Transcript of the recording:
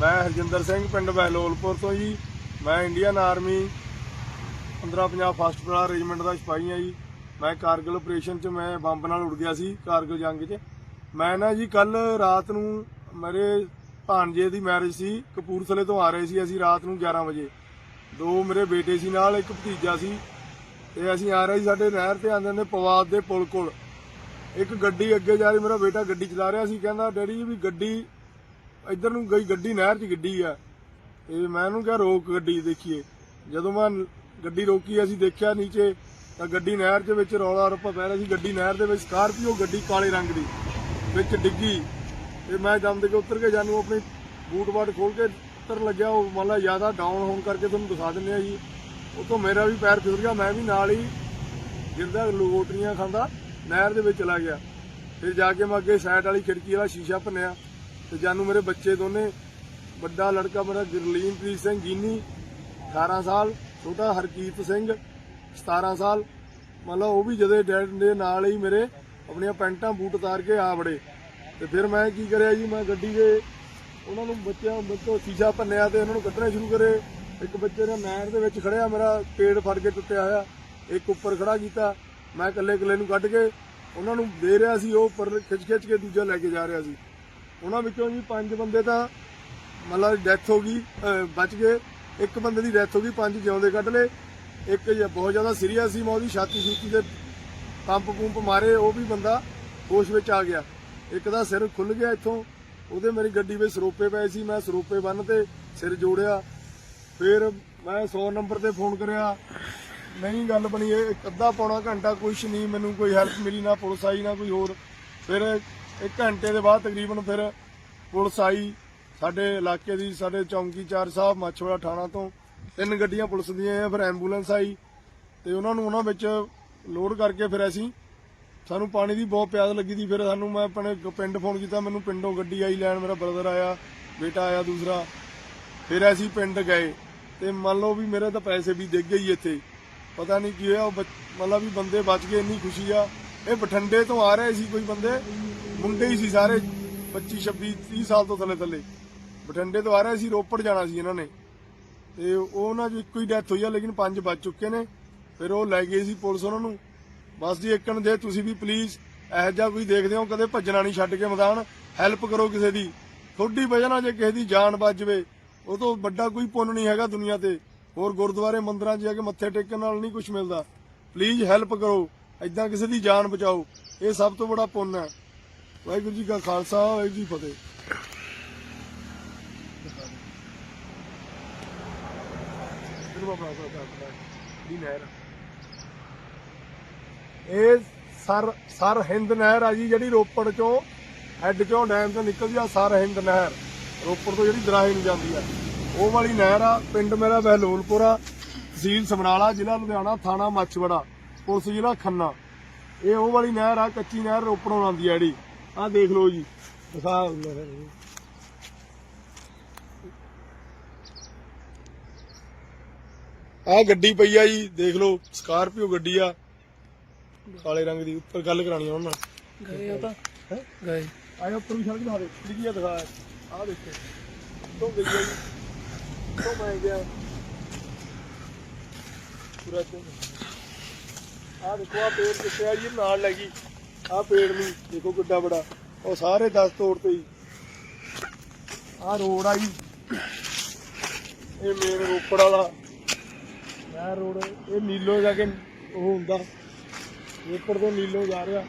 ਮੈਂ ਹਰਜਿੰਦਰ ਸਿੰਘ, ਪਿੰਡ ਬਹਿਲੋਲਪੁਰ ਤੋਂ ਜੀ। ਮੈਂ Indian army 1550 first para regiment ਦਾ ਸਿਪਾਹੀ ਆ ਜੀ। ਮੈਂ ਕਾਰਗਿਲ ਆਪਰੇਸ਼ਨ 'ਚ ਮੈਂ ਬੰਬ ਨਾਲ ਉੜ ਗਿਆ ਸੀ, ਕਾਰਗਿਲ ਜੰਗ 'ਚ। ਮੈਂ ਨਾ ਜੀ ਕੱਲ ਰਾਤ ਨੂੰ ਮੇਰੇ ਭਾਣਜੇ ਦੀ ਮੈਰਿਜ ਸੀ, ਕਪੂਰਥਲੇ ਤੋਂ ਆ ਰਹੇ ਸੀ ਅਸੀਂ ਰਾਤ ਨੂੰ 11 ਵਜੇ। ਦੋ ਮੇਰੇ ਬੇਟੇ ਸੀ ਨਾਲ, ਇੱਕ ਭਤੀਜਾ ਸੀ। ਤੇ ਅਸੀਂ ਆ ਰਹੇ ਸੀ ਸਾਡੇ ਨਹਿਰ ਤੇ, ਆਂਦੇ ਨੇ ਪਵਾਦ ਦੇ ਪੁਲ ਕੋਲ। ਇੱਕ ਗੱਡੀ ਅੱਗੇ ਜਾ ਰਹੀ, ਮੇਰਾ ਬੇਟਾ ਗੱਡੀ ਚਲਾ ਰਿਹਾ ਸੀ, ਕਹਿੰਦਾ, ਡੈਡੀ ਜੀ, ਵੀ ਗੱਡੀ ਇੱਧਰ ਨੂੰ ਗਈ ਗੱਡੀ, ਨਹਿਰ 'ਚ ਗੱਡੀ ਆ। ਤੇ ਮੈਂ ਉਹਨੂੰ ਕਿਹਾ, ਰੋਕ ਗੱਡੀ ਦੇਖੀਏ। ਜਦੋਂ ਮੈਂ ਗੱਡੀ ਰੋਕੀ, ਅਸੀਂ ਦੇਖਿਆ ਨੀਚੇ, ਤਾਂ ਗੱਡੀ ਨਹਿਰ ਦੇ ਵਿੱਚ ਰੌਲਾ ਰੱਪਾ ਪੈ ਰਿਹਾ ਸੀ। ਗੱਡੀ ਨਹਿਰ ਦੇ ਵਿੱਚ ਸਕਾਰਪੀਓ, ਗੱਡੀ ਕਾਲੇ ਰੰਗ ਦੀ, ਵਿੱਚ ਡਿੱਗੀ। ਤੇ ਮੈਂ ਜੰਮ ਦੇ ਕੇ ਉੱਤਰ ਕੇ ਜਾਨੂੰ, ਆਪਣੀ ਬੂਟ ਬਾਟ ਖੋਲ ਕੇ ਉੱਤਰ ਲੱਗਿਆ। ਉਹ ਮੰਨ ਲਾ ਜ਼ਿਆਦਾ ਡਾਊਨ ਹੋਣ ਕਰਕੇ ਤੁਹਾਨੂੰ ਦਿਖਾ ਦਿੰਦੇ ਆ ਜੀ। ਉਹ ਮੇਰਾ ਵੀ ਪੈਰ ਫਿਸ ਗਿਆ, ਮੈਂ ਵੀ ਨਾਲ ਹੀ ਗਿਰਦਾ ਲੋਟਰੀਆਂ ਖਾਂਦਾ, ਨਹਿਰ ਦੇ ਵਿੱਚ ਚਲਾ ਗਿਆ। ਫਿਰ ਜਾ ਕੇ ਮੈਂ ਅੱਗੇ ਸਾਈਡ ਵਾਲੀ ਖਿੜਕੀ ਵਾਲਾ ਸ਼ੀਸ਼ਾ ਭੰਨਿਆ। ਤੇ ਜਾਨੂ ਮੇਰੇ ਬੱਚੇ ਦੋਨੇ, ਵੱਡਾ ਲੜਕਾ ਮੇਰਾ ਗੁਰਲੀਨਪ੍ਰੀਤ ਸਿੰਘ ਜੀਨੀ 18 ਸਾਲ, ਛੋਟਾ ਹਰਕੀਤ ਸਿੰਘ 17 ਸਾਲ। ਮਤਲਬ ਉਹ ਵੀ ਜਦੇ ਡੈਡ ਦੇ ਨਾਲ ਹੀ ਮੇਰੇ ਆਪਣੀਆਂ ਪੈਂਟਾਂ ਬੂਟ ਉਤਾਰ ਕੇ ਆ ਵੜੇ। ਤੇ ਫਿਰ ਮੈਂ ਕੀ ਕਰਿਆ ਜੀ, ਮੈਂ ਗੱਡੀ ਦੇ ਉਹਨਾਂ ਨੂੰ ਬੱਚਿਆਂ ਬੱਚੋ ਸ਼ੀਸ਼ਾ ਭੰਨਿਆ ਤੇ ਉਹਨਾਂ ਨੂੰ ਕੱਢਣਾ ਸ਼ੁਰੂ ਕਰੇ। ਇੱਕ ਬੱਚੇ ਨੇ ਨਹਿਰ ਦੇ ਵਿੱਚ ਖੜਿਆ, ਮੇਰਾ ਪੇੜ ਫੜ ਕੇ ਟੁੱਟਿਆ ਹੋਇਆ। ਇੱਕ ਉੱਪਰ ਖੜਾ ਕੀਤਾ, ਮੈਂ ਇਕੱਲੇ ਇਕੱਲੇ ਨੂੰ ਕੱਢ ਕੇ ਉਹਨਾਂ ਨੂੰ ਦੇ ਰਿਹਾ ਸੀ, ਉਹ ਉੱਪਰ ਖਿੱਚ ਖਿੱਚ ਕੇ ਦੂਜਾ ਲੈ ਕੇ ਜਾ ਰਿਹਾ ਸੀ। ਉਹਨਾਂ ਵਿੱਚੋਂ ਜੀ ਪੰਜ ਬੰਦੇ ਤਾਂ ਮਤਲਬ ਡੈਥ ਹੋ ਗਈ ਬਚ ਗਏ। ਇੱਕ ਬੰਦੇ ਦੀ ਡੈਥ ਹੋ ਗਈ, ਪੰਜ ਜਿਉਂਦੇ ਕੱਢ ਲਏ। ਇੱਕ ਜੀ ਬਹੁਤ ਜ਼ਿਆਦਾ ਸੀਰੀਅਸ ਸੀ ਮੈਂ ਉਹਦੀ ਛਾਤੀ ਛੂਤੀ ਦੇ ਪੰਪ ਪੰਪ ਮਾਰੇ, ਉਹ ਵੀ ਬੰਦਾ ਹੋਸ਼ ਵਿੱਚ ਆ ਗਿਆ। ਇੱਕ ਦਾ ਸਿਰ ਖੁੱਲ ਗਿਆ ਇੱਥੋਂ। ਉਹਦੇ ਮੇਰੀ ਗੱਡੀ ਵਿੱਚ ਸਰੋਪੇ ਪਏ ਸੀ, ਮੈਂ ਸਰੋਪੇ ਬੰਨ ਤੇ ਸਿਰ ਜੋੜਿਆ। ਫਿਰ ਮੈਂ 100 ਨੰਬਰ ਤੇ ਫੋਨ ਕਰਿਆ, ਨਹੀਂ, ਗੱਲ ਬਣੀ ਇਹ ਅੱਧਾ ਪੌਣਾ ਘੰਟਾ ਕੁਛ ਨਹੀਂ, ਮੈਨੂੰ ਕੋਈ ਹੈਲਪ ਮਿਲੀ, ਨਾ ਪੁਲਿਸ ਆਈ, ਨਾ ਕੋਈ ਹੋਰ। ਫਿਰ ਇੱਕ ਘੰਟੇ ਦੇ ਬਾਅਦ ਤਕਰੀਬਨ ਫਿਰ ਪੁਲਿਸ ਆਈ। ਸਾਡੇ ਇਲਾਕੇ ਦੀ, ਸਾਡੇ ਚੌਂਕੀਦਾਰ ਸਾਹਿਬ, ਮਾਛੋੜਾ ਥਾਣਾ ਤੋਂ ਤਿੰਨ ਗੱਡੀਆਂ ਪੁਲਿਸ ਦੀਆਂ ਫਿਰ ਐਂਬੂਲੈਂਸ ਆਈ ਤੇ ਉਹਨਾਂ ਨੂੰ ਉਹਨਾਂ ਵਿੱਚ ਲੋਡ ਕਰਕੇ ਫਿਰ ਅਸੀਂ ਸਾਨੂੰ ਪਾਣੀ ਦੀ ਬਹੁਤ ਪਿਆਸ ਲੱਗੀ ਸੀ ਫਿਰ ਸਾਨੂੰ ਮੈਂ ਆਪਣੇ ਪਿੰਡ ਫੋਨ ਕੀਤਾ, ਮੈਨੂੰ ਪਿੰਡੋਂ ਗੱਡੀ ਆਈ, ਲੈਣ ਮੇਰਾ ਬ੍ਰਦਰ ਆਇਆ, ਬੇਟਾ ਆਇਆ ਦੂਸਰਾ। ਫਿਰ ਅਸੀਂ ਪਿੰਡ ਗਏ ਤੇ ਮੰਨ ਲਓ ਵੀ ਮੇਰੇ ਤਾਂ ਪੈਸੇ ਵੀ ਡਿੱਗ ਹੀ ਇੱਥੇ। ਪਤਾ ਨਹੀਂ ਕੀ ਹੋਇਆ, ਉਹ ਬੱਚ- ਮਤਲਬ ਵੀ ਬੰਦੇ ਬਚ ਗਏ, ਇੰਨੀ ਖੁਸ਼ੀ ਆ। ਇਹ ਬਠੰਡੇ ਤੋਂ ਆ ਰਹੇ ਸੀ ਕੋਈ ਬੰਦੇ? ਮੁੰਡੇ ਹੀ ਸੀ ਸਾਰੇ 25 26 30 ਸਾਲ ਤੋਂ ਥੱਲੇ ਥੱਲੇ। ਬਠਿੰਡੇ ਤੋਂ ਆ ਰਹੇ ਸੀ, ਰੋਪੜ ਜਾਣਾ ਸੀ ਇਹਨਾਂ ਨੇ। ਤੇ ਉਹਨਾਂ ਚ ਇੱਕੋ ਹੀ ਡੈਥ ਹੋਈ ਆ, ਲੇਕਿਨ ਪੰਜ ਬਚ ਚੁੱਕੇ ਨੇ। ਫਿਰ ਉਹ ਲੈ ਗਏ ਸੀ ਪੁਲਿਸ ਉਹਨਾਂ ਨੂੰ। ਬਸ ਜੀ, ਇੱਕਣ ਦੇ, ਤੁਸੀਂ ਵੀ ਪਲੀਜ਼ ਇਹੋ ਜਿਹਾ ਕੋਈ ਦੇਖਦੇ ਹੋ, ਕਦੇ ਭੱਜਣਾ ਨਹੀਂ ਛੱਡ ਕੇ ਮੈਦਾਨ। ਹੈਲਪ ਕਰੋ ਕਿਸੇ ਦੀ। ਥੋੜੀ ਵਜ੍ਹਾ ਨਾਲ ਜੇ ਕਿਸੇ ਦੀ ਜਾਨ ਬਚ ਜਵੇ, ਉਹ ਤੋਂ ਵੱਡਾ ਕੋਈ ਪੁੰਨ ਨਹੀਂ ਹੈਗਾ ਦੁਨੀਆ ਤੇ। ਹੋਰ ਗੁਰਦੁਆਰੇ ਮੰਦਰਾਂ 'ਚ ਜਾ ਕੇ ਮੱਥੇ ਟੇਕਣ ਨਾਲ ਨਹੀਂ ਕੁਝ ਮਿਲਦਾ। ਪਲੀਜ਼ ਹੈਲਪ ਕਰੋ। ਐਦਾਂ ਕਿਸੇ ਦੀ ਜਾਨ ਬਚਾਓ। ਇਹ ਸਭ ਤੋਂ ਬੜਾ ਪੁੰਨ ਹੈ। ਵਾਹਿਗੁਰੂ ਜੀ ਕਾ ਖਾਲਸਾ ਵਾਹਿਗੁਰੂ ਜੀ ਫਤਿਹ। ਇਹ ਸਰ ਸਰ ਹਿੰਦ ਨਹਿਰ ਆ ਜੀ ਜਿਹੜੀ ਰੋਪੜ ਚੋਂ ਹੈੱਡ ਚੋਂ ਡੈਮ ਤੋਂ ਨਿਕਲਦੀ ਆ ਸਰ ਹਿੰਦ ਨਹਿਰ। ਰੋਪੜ ਤੋਂ ਜਿਹੜੀ ਦਰਾਹੇ ਨੂੰ ਜਾਂਦੀ ਆ। ਉਹ ਵਾਲੀ ਨਹਿਰ ਆ ਪਿੰਡ ਮੇਰਾ ਬਹਿਲੋਲਪੁਰ ਆ ਤਹਿਸੀਲ ਸਮਰਾਲਾ ਜ਼ਿਲ੍ਹਾ ਲੁਧਿਆਣਾ ਥਾਣਾ ਮੱਛਵੜਾ ਪੁਲਿਸ ਜ਼ਿਲ੍ਹਾ ਖੰਨਾ। ਇਹ ਉਹ ਵਾਲੀ ਨਹਿਰ ਆ ਕੱਚੀ ਨਹਿਰ ਰੋਪੜੋਂ ਆਉਂਦੀ ਆ ਜਿਹੜੀ। ਆ ਦੇਖ ਲਓ ਜੀ। ਦਿਖਾ ਆ ਗੱਡੀ ਪਈ ਆ ਜੀ ਦੇਖ ਲਓ ਸਕਾਰਪੀਓ ਗੱਡੀ ਆ। ਕਾਲੇ ਰੰਗ ਦੀ ਉੱਪਰ ਗੱਲ ਕਰਾਣੀ ਆ ਉਹਨਾਂ ਨਾਲ। ਗਏ ਉਹ ਤਾਂ। ਹੈਂ? ਗਏ। ਆਇਆ ਉੱਪਰ ਵੀ ਸੜਕ ਦਿਖਾ ਦੇ ਲਿਖੀ ਆ ਦਿਖਾ। ਆ ਦੇਖੋ ਤੋਂ ਗਈ ਆ ਜੀ? ਤੋਂ ਮੈਂ ਗਿਆ? ਪੂਰਾ ਤੋਂ ਆ ਦੇਖੋ ਆ ਪੇੜ ਕਿੱਥੇ ਆ ਜੀ ਨਾਲ ਲੈ ਆਹ ਪੇੜ ਨੂੰ ਦੇਖੋ ਕਿੱਡਾ ਬੜਾ ਉਹ ਸਾਰੇ 10 ਤੋੜ ਤੇ ਹੀ। ਆ ਰੋਡ ਆ ਜੀ। ਇਹ ਮੇਨ ਰੋਪੜ ਵਾਲਾ। ਮੈਂ ਰੋਡ, ਇਹ ਨੀਲੋ ਜਾ ਕੇ ਉਹ ਹੁੰਦਾ। ਰੋਪੜ ਤੋਂ ਨੀਲੋ ਜਾ ਰਿਹਾ।